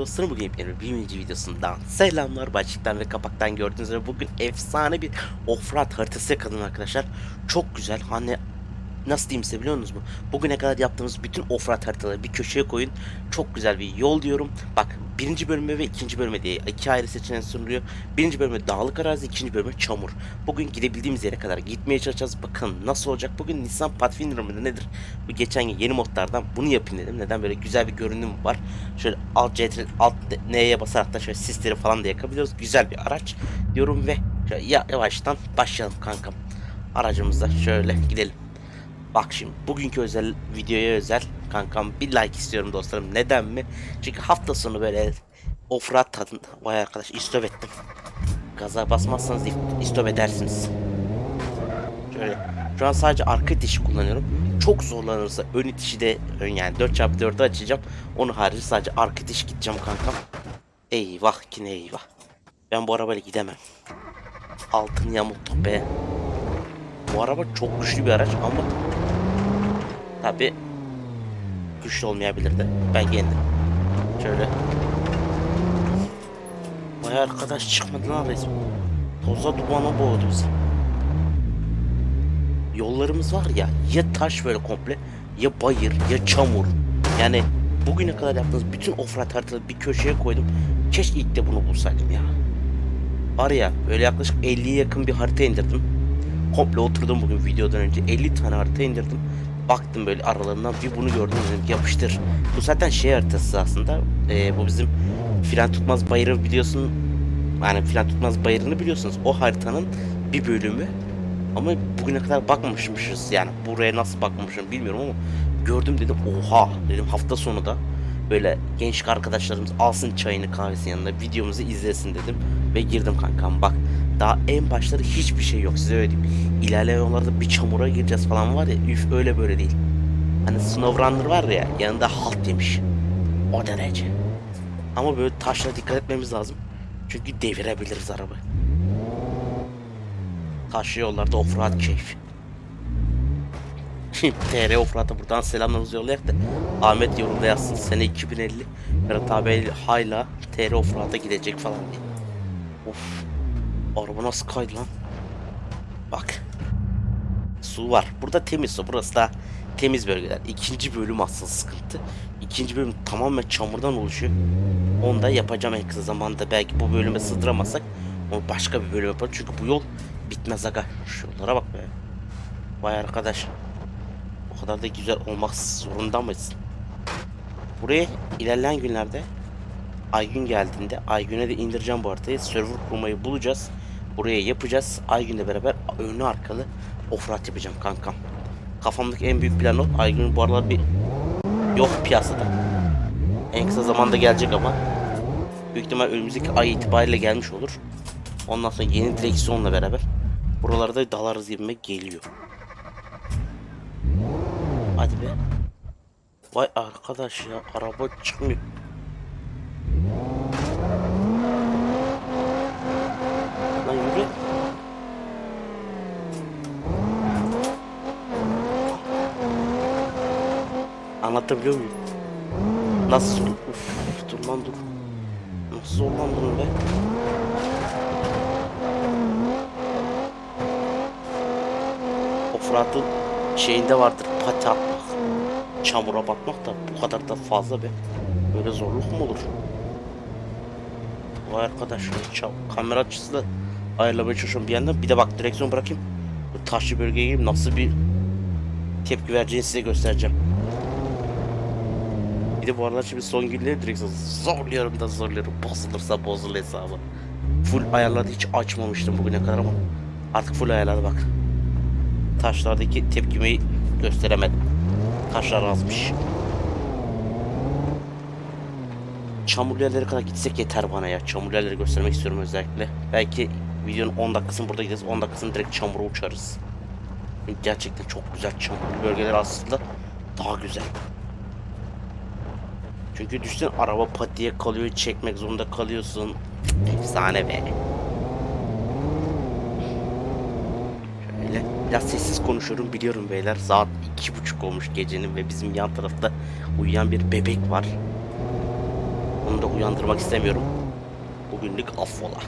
Dostlarım bugün yepyeni bir birinci videosundan selamlar. Başlıktan ve kapaktan gördüğünüz üzere bugün efsane bir offroad haritası yakaladım arkadaşlar. Çok güzel. Hani nasıl diyeyim size biliyor musunuz mu? Bugüne kadar yaptığımız bütün offroad haritaları bir köşeye koyun çok güzel bir yol diyorum bak birinci bölüme ve ikinci bölüme diye iki ayrı seçenek sunuluyor birinci bölüme dağlık arazi ikinci bölüme çamur bugün gidebildiğimiz yere kadar gitmeye çalışacağız bakın nasıl olacak bugün Nissan Pathfinder mı nedir bu geçen yeni modlardan bunu yapayım dedim. Neden böyle güzel bir görünüm var. Şöyle alt CTRL alt N'ye basarak da şöyle sisleri falan da yakabiliyoruz. Güzel bir araç diyorum ve ya- yavaştan başlayalım kankam. Aracımızda şöyle gidelim. Bak şimdi bugünkü özel videoya özel kankam bir like istiyorum dostlarım. Neden mi? Çünkü hafta sonu böyle offroad tadın. Vay arkadaş istop ettim. Gaza basmazsanız istop edersiniz. Şöyle şu an sadece arka itişi kullanıyorum. Çok zorlanırsa ön itişi de ön yani 4x4'ü açacağım. Onu harici sadece arka itiş gideceğim kankam. Eyvah yine eyvah. Ben bu arabayla gidemem. Altın yamuk be. Bu araba çok güçlü bir araç ama tabi güçlü olmayabilirdi. Ben yendim. Şöyle. Vay arkadaş çıkmadı lan resmen. Toza dumana boğdu bizi yollarımız var ya ya taş böyle komple ya bayır ya çamur. Yani bugüne kadar yaptığımız bütün offroad haritaları bir köşeye koydum. Keşke ilk de bunu bulsaydım ya. Var ya böyle yaklaşık 50'ye yakın bir harita indirdim. Komple oturdum bugün videodan önce 50 tane harita indirdim. Baktım böyle aralarından bir bunu gördüm dedim yapıştır. Bu zaten şey haritası aslında. Ee, bu bizim fren tutmaz bayırı biliyorsun. Yani fren tutmaz bayırını biliyorsunuz. O haritanın bir bölümü ama bugüne kadar bakmamışmışız yani buraya nasıl bakmamışım bilmiyorum ama gördüm dedim oha dedim hafta sonu da böyle gençlik arkadaşlarımız alsın çayını kahvesinin yanında videomuzu izlesin dedim ve girdim kankam bak daha en başları hiçbir şey yok size öyle diyeyim. İlerleyen yollarda bir çamura gireceğiz falan var ya üf öyle böyle değil. Hani SnowRunner var ya yanında halt demiş o derece. Ama böyle taşlara dikkat etmemiz lazım. Çünkü devirebiliriz arabayı. Taşlı yollarda offroad keyfi. TR Offroad'a buradan selamlarımızı yollayak da Ahmet yorumda yazsın. Sene 2050 Berat abi hala TR Offroad'a gidecek falan diye. Of. Araba nasıl kaydı lan? Bak. Su var. Burada temiz su. Burası da temiz bölgeler. İkinci bölüm asıl sıkıntı. İkinci bölüm tamamen çamurdan oluşuyor. Onu da yapacağım en kısa zamanda. Belki bu bölüme sığdıramazsak onu başka bir bölüm yaparım. Çünkü bu yol bitmez aga. Şu yollara bak be. Vay arkadaş. O kadar da güzel olmak zorunda mıyız? Buraya ilerleyen günlerde Aygün geldiğinde Aygün'e de indireceğim bu haritayı. Server kurmayı bulacağız. Buraya yapacağız. Aygün'le beraber önlü arkalı offroad yapacağım kankam. Kafamdaki en büyük plan o. Aygün bu aralar bir yok piyasada. En kısa zamanda gelecek ama büyük ihtimal önümüzdeki ay itibariyle gelmiş olur. Ondan sonra yeni direksiyonla beraber buralarda dalarız gibime geliyor. Hadi be. Vay arkadaş ya araba çıkmıyor. Lan yürü. Anlatabiliyor muyum? Nasıl zor? Uf, dur lan dur. Nasıl zorlandım be? Offroad'ın şeyinde vardır pati atmak. Çamura batmak da bu kadar da fazla be. Böyle zorluk mu olur? Vay arkadaş çam kamera açısı da ayarlamaya çalışıyorum bir yandan. Bir de bak direksiyon bırakayım. Bu taşlı bölgeye gireyim nasıl bir tepki vereceğini size göstereceğim. Bir de bu aralar şimdi son günleri direksiyon zorluyorum da zorluyorum. Bozulursa bozul hesabı. Full ayarladı hiç açmamıştım bugüne kadar ama artık full ayarladı bak. Taşlardaki tepkimeyi gösteremedim. Taşlar azmış. Çamurlu yerlere kadar gitsek yeter bana ya. Çamurlu yerleri göstermek istiyorum özellikle. Belki videonun 10 dakikasını burada gideriz. 10 dakikasını direkt çamura uçarız. Gerçekten çok güzel çamurlu bölgeler aslında daha güzel. Çünkü düşsen araba patiye kalıyor, çekmek zorunda kalıyorsun. Efsane be. Şöyle biraz sessiz konuşuyorum biliyorum beyler. Saat iki buçuk olmuş gecenin ve bizim yan tarafta uyuyan bir bebek var. Onu da uyandırmak istemiyorum. Bugünlük affola.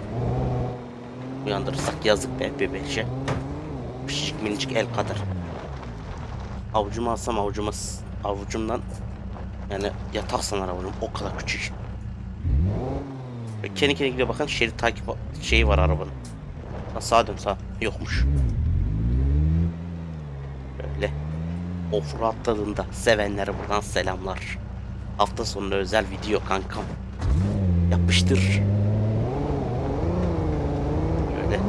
Uyandırırsak yazık be bebeşe. Pişicik minicik el kadar. Avucuma alsam avucuma avucumdan yani yatak sanar avucum o kadar küçük. Ve kendi kendine gidiyor bakın şerit takip şeyi var arabanın. Ha, dön sağ. Yokmuş. Böyle. Offroad tadında sevenlere buradan selamlar. Hafta sonu özel video kankam. Yapıştır. Şöyle.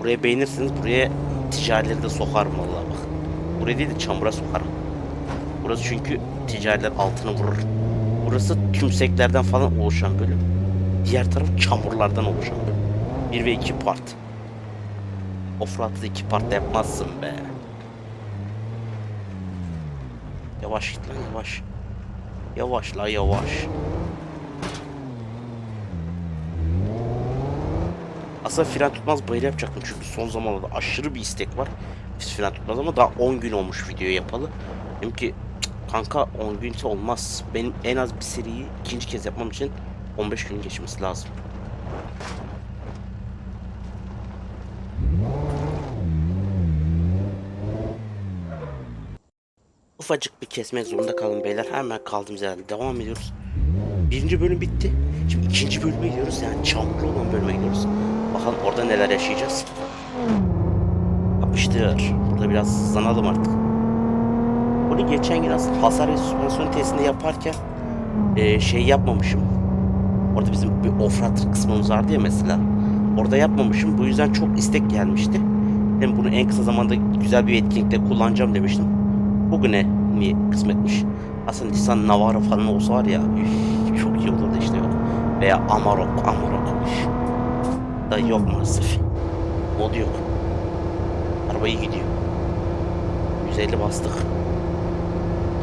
Buraya beğenirseniz buraya ticarileri de sokarım vallahi bak. Buraya değil de çamura sokarım. Burası çünkü ticariler altını vurur. Burası tümseklerden falan oluşan bölüm. Diğer taraf çamurlardan oluşan bölüm. 1 ve 2 part. Offroad'da 2 part yapmazsın be. Yavaş git lan yavaş. Yavaş la yavaş. Aslında fren tutmaz bayır yapacaktım çünkü son zamanlarda aşırı bir istek var. Biz fren tutmaz ama daha 10 gün olmuş video yapalı. Dedim ki "Cık, kanka 10 günse olmaz. Benim en az bir seriyi ikinci kez yapmam için 15 gün geçmesi lazım. Ufacık bir kesmek zorunda kalın beyler. Hemen kaldığımız yerden devam ediyoruz. Birinci bölüm bitti. Şimdi ikinci bölüme gidiyoruz. Yani çamurlu olan bölüme gidiyoruz. Bakalım orada neler yaşayacağız. Yapıştır. Burada biraz hızlanalım artık. Bunu geçen gün aslında hasar süspansiyon testini yaparken eee, şey yapmamışım. Orada bizim bir offroad kısmımız vardı ya mesela. Orada yapmamışım. Bu yüzden çok istek gelmişti. Hem bunu en kısa zamanda güzel bir etkinlikte kullanacağım demiştim. Bugüne niye kısmetmiş. Aslında Nissan Navara falan olsa var ya üf, çok iyi olurdu işte yok. Veya Amarok, Amarok. Üf. Da yok maalesef. Mod yok. Araba iyi gidiyor. 150 bastık.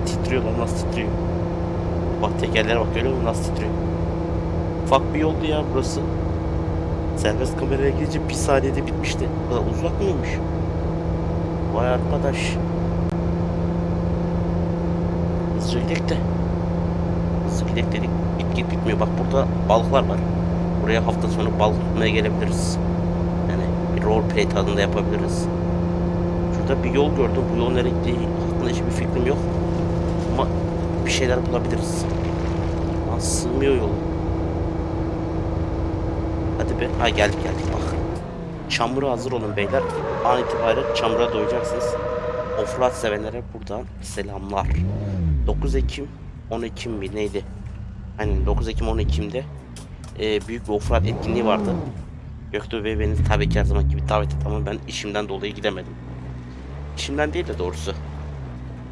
Titriyor lan nasıl titriyor. Bak tekerlere bak görüyor musun nasıl titriyor. Ufak bir yoldu ya burası. Serbest kameraya gelince bir saniyede bitmişti. Bu uzak mıymış? Vay arkadaş. Hızlıca gidelim de. Hızlı gidelim dedik. Git git bitmiyor. Bak burada balıklar var. Buraya hafta sonu balık tutmaya gelebiliriz. Yani bir role tadında yapabiliriz. Şurada bir yol gördüm. Bu yol nereye gittiği hakkında hiçbir fikrim yok. Ama bir şeyler bulabiliriz. Lan sığmıyor yol. Hadi be. Ha geldik geldik bak. Çamura hazır olun beyler. An itibariyle çamura doyacaksınız. Offroad sevenlere buradan selamlar. 9 Ekim 10 Ekim mi neydi? Aynen 9 Ekim 10 Ekim'de e, büyük bir offroad etkinliği vardı. Göktuğ Bey beni tabii ki her zaman gibi davet etti ama ben işimden dolayı gidemedim. İşimden değil de doğrusu.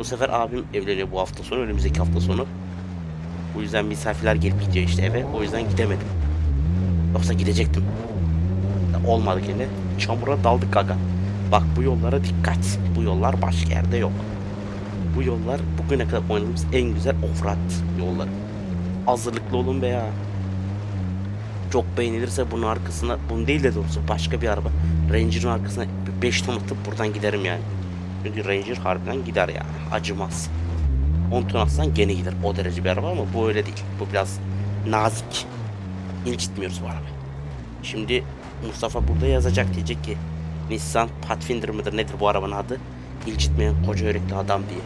Bu sefer abim evleniyor bu hafta sonu, önümüzdeki hafta sonu. Bu yüzden misafirler gelip gidiyor işte eve. O yüzden gidemedim. Yoksa gidecektim. Olmadı gene. Çamura daldık aga. Bak bu yollara dikkat. Bu yollar başka yerde yok. Bu yollar bugüne kadar oynadığımız en güzel offroad yolları. Hazırlıklı olun be ya. Çok beğenilirse bunun arkasına, bunun değil de doğrusu başka bir araba. Ranger'ın arkasına 5 ton atıp buradan giderim yani. Çünkü Ranger harbiden gider yani. Acımaz. 10 ton atsan gene gider. O derece bir araba ama bu öyle değil. Bu biraz nazik. İncitmiyoruz bu arabayı. Şimdi Mustafa burada yazacak diyecek ki Nissan Pathfinder mıdır nedir bu arabanın adı? İncitmeyen koca yürekli adam diye.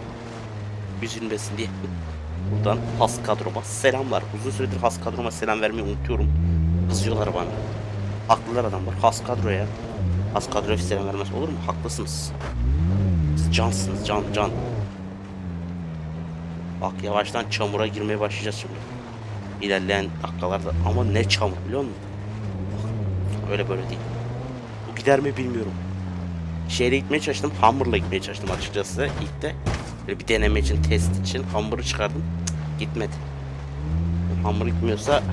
Üzülmesin diye. Buradan has kadroma selamlar. Uzun süredir has kadroma selam vermeyi unutuyorum. Kızıyorlar bana. Haklılar adamlar. Has kadroya. Has kadroya selam vermez olur mu? Haklısınız. Cansınız can can. Bak yavaştan çamura girmeye başlayacağız şimdi. İlerleyen dakikalarda ama ne çamur biliyor musun? Öyle böyle değil. Bu gider mi bilmiyorum. Şehre gitmeye çalıştım. Hamburg'la gitmeye çalıştım açıkçası ilk de. Böyle bir deneme için, test için Hamburg'u çıkardım. Cık, gitmedi. Hamburg gitmiyorsa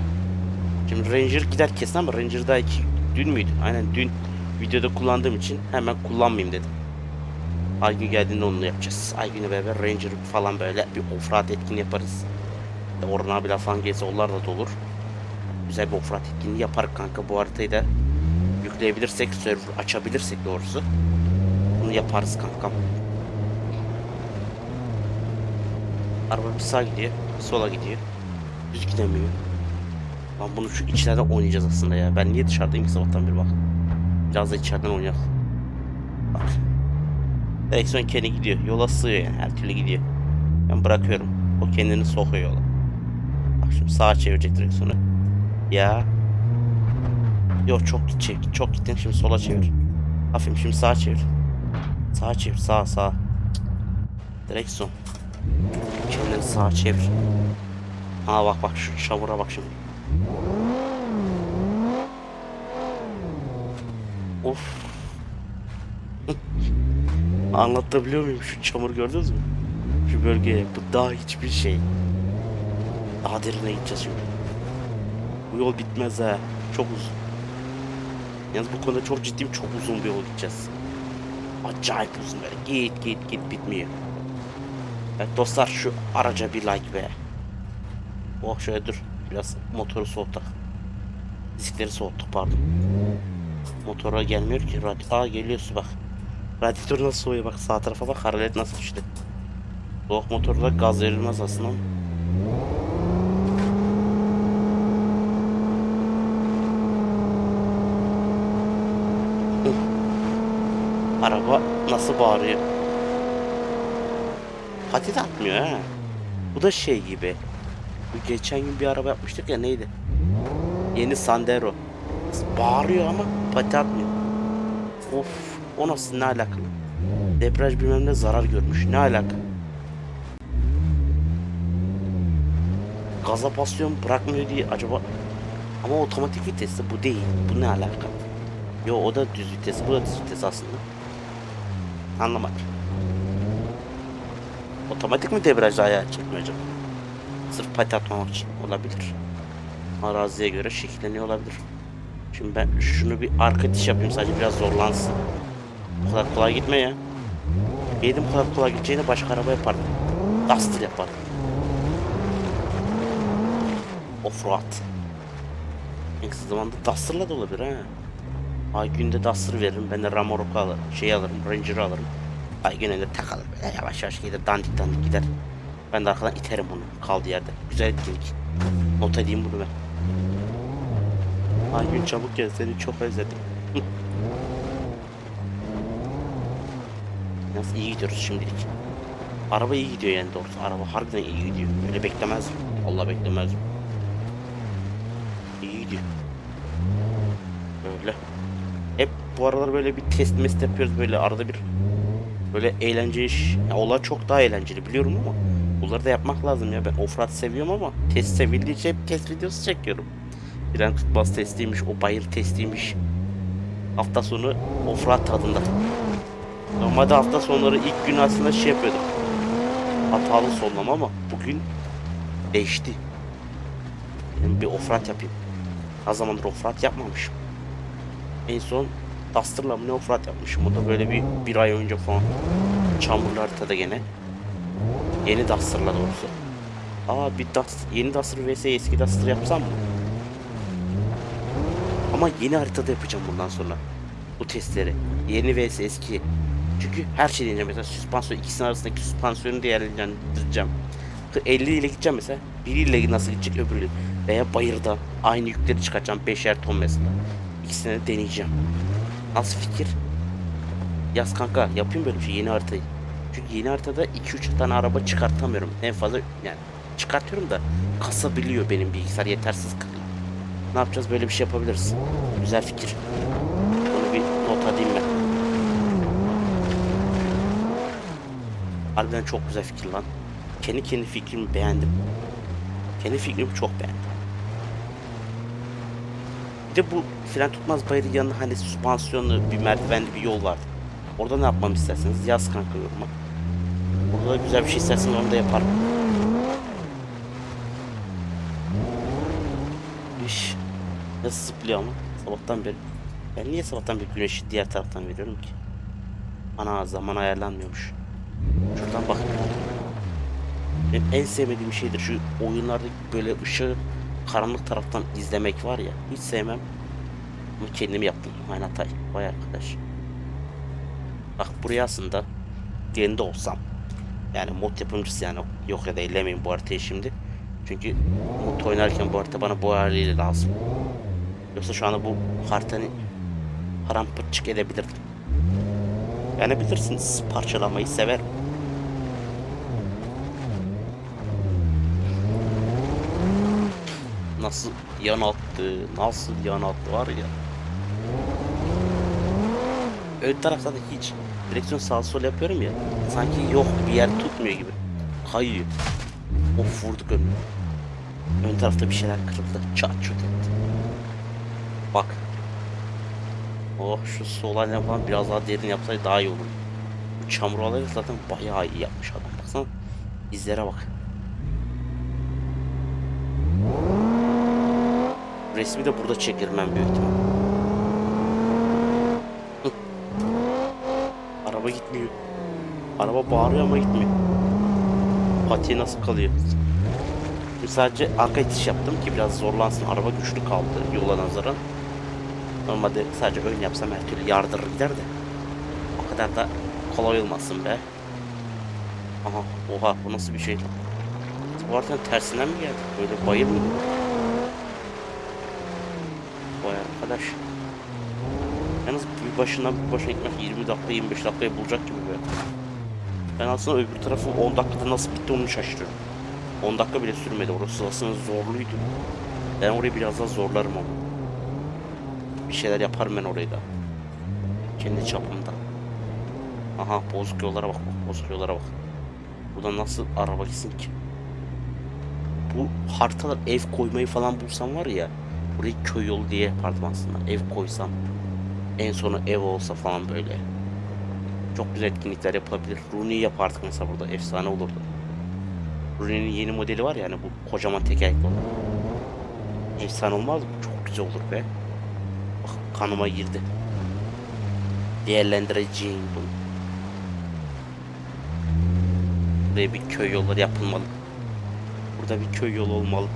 Şimdi Ranger gider kesin ama Ranger daha iki dün müydü? Aynen dün videoda kullandığım için hemen kullanmayayım dedim. Aygün geldiğinde onu yapacağız. Aygün'le beraber Ranger falan böyle bir offroad etkinliği yaparız. E, Orhan abiler falan gelse onlar da olur. Güzel bir offroad etkinliği yapar kanka. Bu haritayı da yükleyebilirsek, server açabilirsek doğrusu. Bunu yaparız kankam. Araba bir sağa gidiyor, sola gidiyor. Düz gidemiyor. Lan bunu şu içlerden oynayacağız aslında ya. Ben niye dışarıdayım ki sabahtan beri bak. Biraz da içeriden oynayalım. Bak. Direksiyon kendi gidiyor. Yola sığıyor yani. Her türlü gidiyor. Ben bırakıyorum. O kendini sokuyor yola. Bak şimdi sağa çevirecek direksiyonu. Ya. Yok çok gidecek. Çok gittin. Şimdi sola çevir. Hafif şimdi sağa çevir. Sağa çevir. Sağa sağa. Direksiyon. Kendini sağa çevir. Aa bak bak şu çamura bak şimdi. Of. Anlatabiliyor muyum şu çamur gördünüz mü? Şu bölgeye. Bu daha hiçbir şey. Daha derine gideceğiz şimdi. Bu yol bitmez ha. Çok uzun. Yalnız bu konuda çok ciddiyim. Çok uzun bir yol gideceğiz. Acayip uzun böyle. Git git git bitmiyor. Evet dostlar şu araca bir like be. Oh şöyle dur. Biraz motoru soğuttuk. Diskleri soğuttuk pardon. Motora gelmiyor ki. Aa geliyor su bak. Radyatör nasıl soğuyor bak sağ tarafa bak hararet nasıl düştü. Soğuk motorda gaz verilmez aslında. Araba nasıl bağırıyor. Pati de atmıyor ha. Bu da şey gibi. Bu geçen gün bir araba yapmıştık ya neydi? Yeni Sandero. Bağırıyor ama pati atmıyor. Of o nasıl ne alakalı? Debriyaj bilmem ne zarar görmüş. Ne alaka? Gaza basıyorum bırakmıyor diye acaba ama otomatik vitesi bu değil. Bu ne alaka? Yo o da düz vites, bu da düz vites aslında. Anlamadım. Otomatik mi debriyajda ayağı çekmiyor acaba? Sırf pati atmamak için olabilir. Araziye göre şekilleniyor olabilir. Şimdi ben şunu bir arka diş yapayım sadece biraz zorlansın. Bu kadar kolay gitme ya. Yedim kadar kolay gideceğine başka araba yapardım. Duster yapardım. Offroad. En kısa zamanda Duster'la da olabilir ha. Ay günde Duster veririm. Ben de Ramoroku alırım. Şey alırım. Ranger'ı alırım. Ay günde takalım. Böyle yavaş yavaş gider. Dandik dandik gider. Ben de arkadan iterim onu. Kaldığı yerde. Güzel etkinlik. Not edeyim bunu ben. Ay gün çabuk gel. Seni çok özledim. Nasıl iyi gidiyoruz şimdilik. Araba iyi gidiyor yani doğrusu. Araba harbiden iyi gidiyor. Öyle beklemezdim. Allah beklemezdim. İyi gidiyor. Böyle. Hep bu aralar böyle bir test mest yapıyoruz böyle arada bir böyle eğlence iş. Ya onlar çok daha eğlenceli biliyorum ama bunları da yapmak lazım ya. Ben offroad seviyorum ama test sevildiği için hep test videosu çekiyorum. Fren tutmaz testiymiş, o bayır testiymiş. Hafta sonu offroad tadında. Normalde hafta sonları ilk gün aslında şey yapıyordum. Hatalı sonlama ama bugün değişti. Dedim bir offroad yapayım. Ne zamandır offroad yapmamışım. En son Duster'la mı ne offroad yapmışım. O da böyle bir, bir ay önce falan. Çamurlu haritada gene. Yeni Duster'la doğrusu. Aa bir Duster, yeni Duster vs eski Duster yapsam mı? Ama yeni haritada yapacağım bundan sonra. Bu testleri. Yeni vs eski. Çünkü her şey deneyeceğim. Mesela süspansiyon ikisinin arasındaki süspansiyonu değerlendireceğim. 50 ile gideceğim mesela. Biriyle nasıl gidecek öbürüyle. Veya bayırda aynı yükleri çıkartacağım. 5'er ton mesela. İkisini de deneyeceğim. Nasıl fikir? Yaz kanka yapayım böyle bir şey yeni haritayı. Çünkü yeni haritada 2-3 tane araba çıkartamıyorum. En fazla yani çıkartıyorum da kasabiliyor benim bilgisayar yetersiz kalıyor. Ne yapacağız böyle bir şey yapabiliriz. Güzel fikir. Bunu bir not edeyim ben. Harbiden çok güzel fikir lan. Kendi kendi fikrimi beğendim. Kendi fikrimi çok beğendim. Bir de bu fren tutmaz bayırın yanında hani süspansiyonlu bir merdivenli bir yol var. Orada ne yapmamı isterseniz yaz kanka yoruma. Orada da güzel bir şey isterseniz onu da yaparım. İş. Nasıl zıplıyor ama sabahtan beri. Ben niye sabahtan beri güneşi diğer taraftan veriyorum ki? Ana zaman ayarlanmıyormuş. Şuradan bak. Benim en sevmediğim şeydir şu oyunlarda böyle ışığı karanlık taraftan izlemek var ya hiç sevmem. Ama kendim yaptım aynı hatayı. Vay arkadaş. Bak buraya aslında yerinde olsam yani mod yapımcısı yani yok ya da ellemeyin bu haritayı şimdi. Çünkü mutlu oynarken bu harita bana bu haliyle lazım. Yoksa şu anda bu haritanın paramparçık edebilirdim. Yani bilirsiniz parçalamayı sever. Nasıl yan attı, nasıl yan attı var ya. Ön tarafta da hiç direksiyon sağ sol yapıyorum ya. Sanki yok bir yer tutmuyor gibi. Kayıyor. Of vurduk önüne. Ön tarafta bir şeyler kırıldı. Çat çut etti. Bak. Oh şu sol ne falan biraz daha derin yapsaydı daha iyi olur. Bu çamur olayı zaten bayağı iyi yapmış adam. Baksana. İzlere bak. Resmi de burada çekerim ben büyük ihtimal. Araba gitmiyor. Araba bağırıyor ama gitmiyor. Patiye nasıl kalıyor? Sadece arka itiş yaptım ki biraz zorlansın. Araba güçlü kaldı yola nazaran. Normalde sadece ön yapsam her türlü yardırır gider de. O kadar da kolay olmasın be. Aha oha bu nasıl bir şey? Bu arada tersinden mi geldi? Böyle bayır mı? Vay arkadaş. Yalnız bir başından bir başına gitmek 20 dakika 25 dakikayı bulacak gibi be. Ben aslında öbür tarafı 10 dakikada nasıl bitti onu şaşırıyorum. 10 dakika bile sürmedi. Orası aslında zorluydu. Ben orayı biraz daha zorlarım ama. Bir şeyler yaparım ben orayı da. Kendi çapımda. Aha bozuk yollara bak. Bozuk yollara bak. Buradan nasıl araba gitsin ki? Bu haritalar ev koymayı falan bulsam var ya. Burayı köy yolu diye yapardım aslında. Ev koysam. En sonu ev olsa falan böyle. Çok güzel etkinlikler yapılabilir. Rooney yapardık mesela burada. Efsane olurdu. Rooney'nin yeni modeli var ya hani bu kocaman tekerlekli olan. Efsane olmaz mı? Çok güzel olur be. Kanıma girdi. Değerlendireceğim bunu. Buraya bir köy yolları yapılmalı. Burada bir köy yolu olmalı.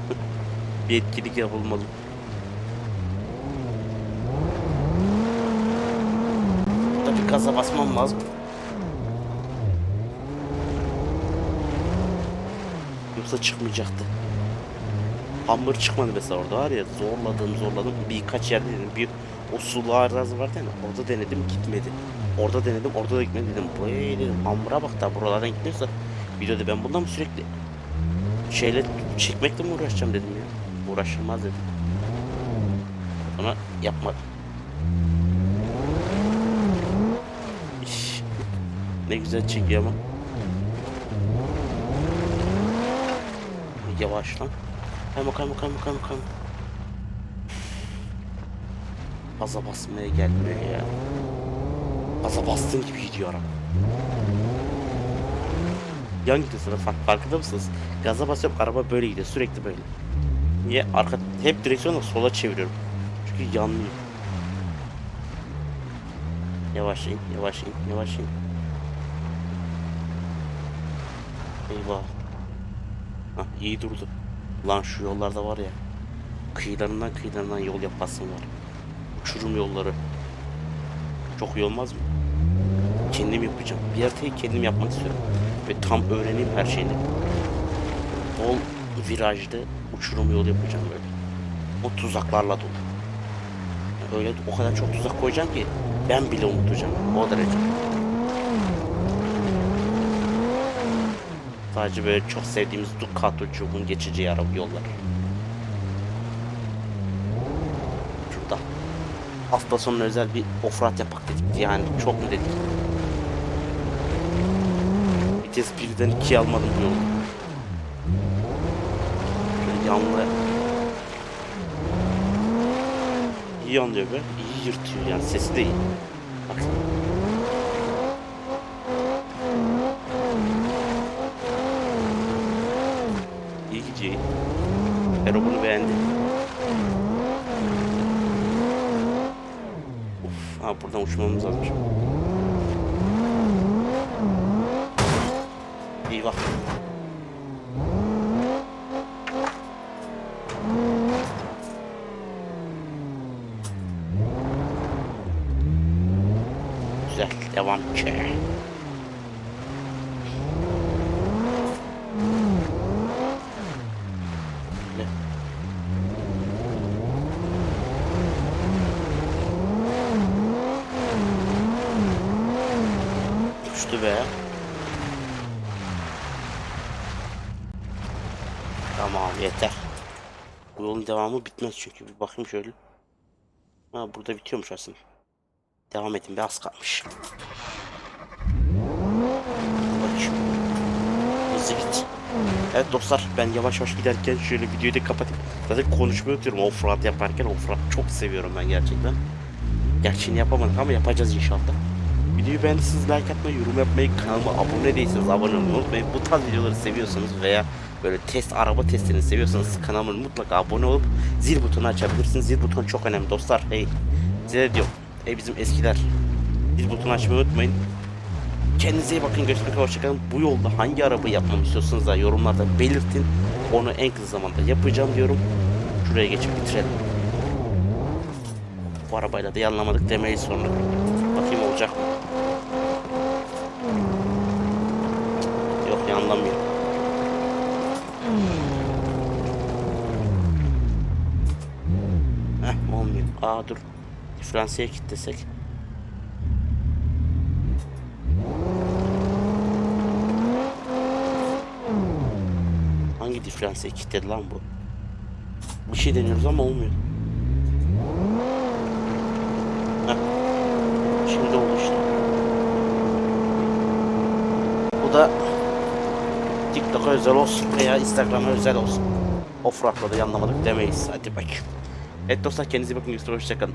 bir etkinlik yapılmalı. Burada bir gaza basmam lazım. Yoksa çıkmayacaktı. Hamur çıkmadı mesela orada var ya zorladım zorladım birkaç yerde denedim bir o sulu arazi vardı yani orada denedim gitmedi. Orada denedim orada da gitmedi dedim. Buraya dedim? Hamura bak da buralardan gitmiyorsa videoda ben bundan mı sürekli şeyle çekmekle mi uğraşacağım dedim ya. Uğraşılmaz dedim. Sonra yapmadım. Ne güzel çekiyor ama. Yavaş lan. Kayma kayma kayma kayma kayma. Gaza basmaya gelmiyor ya. Gaza bastığın gibi gidiyor araba. Yan gidiyor sıra fark, farkında mısınız? Gaza basıyorum araba böyle gidiyor sürekli böyle. Niye? Arka hep direksiyonu sola çeviriyorum. Çünkü yanlıyor. Yavaş in, yavaş in, yavaş in. Eyvah. Hah iyi durdu. Lan şu yollarda var ya. Kıyılarından kıyılarından yol yapasın var. Uçurum yolları. Çok iyi olmaz mı? Kendim yapacağım. Bir haritayı kendim yapmak istiyorum. Ve tam öğreneyim her şeyini. Bol virajlı uçurum yolu yapacağım böyle. O tuzaklarla dolu. Öyle o kadar çok tuzak koyacağım ki ben bile unutacağım. O derece. Sadece böyle çok sevdiğimiz Ducato'cuğun geçeceği araba yollar. Şurada. Hafta sonu özel bir offroad yapak dedik. Yani çok mu dedik? Vites birden ikiye almadım bu yolu. Şöyle yanlı. İyi anlıyor be. İyi yırtıyor yani sesi de. İyi Devam ki. Uçtu be. Tamam yeter. Bu yolun devamı bitmez çünkü. Bir bakayım şöyle. Ha burada bitiyormuş aslında. Devam edin bir az kalmış. Bakayım. Hızlı git. Evet dostlar ben yavaş yavaş giderken şöyle videoyu da kapatayım. Zaten konuşmayı unutuyorum offroad yaparken offroad çok seviyorum ben gerçekten. Gerçeğini yapamadık ama yapacağız inşallah. Videoyu beğendiyseniz like atmayı, yorum yapmayı, kanalıma abone değilseniz abone olmayı unutmayın. Bu tarz videoları seviyorsanız veya böyle test, araba testlerini seviyorsanız kanalıma mutlaka abone olup zil butonu açabilirsiniz. Zil butonu çok önemli dostlar. Hey, size diyorum. Hey bizim eskiler. Zil butonu açmayı unutmayın. Kendinize iyi bakın. Görüşmek üzere. Hoşçakalın. Bu yolda hangi arabayı yapmamı istiyorsanız da yorumlarda belirtin. Onu en kısa zamanda yapacağım diyorum. Şuraya geçip bitirelim. Bu arabayla da yanlamadık demeyiz sonra. Bakayım olacak mı? Yok yanlamıyor. Heh olmuyor. Aa dur. Fransa'ya kilitlesek. Hangi diferansiyel kilitledi lan bu? Bir şey deniyoruz ama olmuyor. Heh. Şimdi oldu işte. Bu da TikTok'a özel olsun veya Instagram'a özel olsun. Offroad'la da yanlamadık demeyiz. Hadi bak. Evet dostlar kendinize bakın. Hoşçakalın.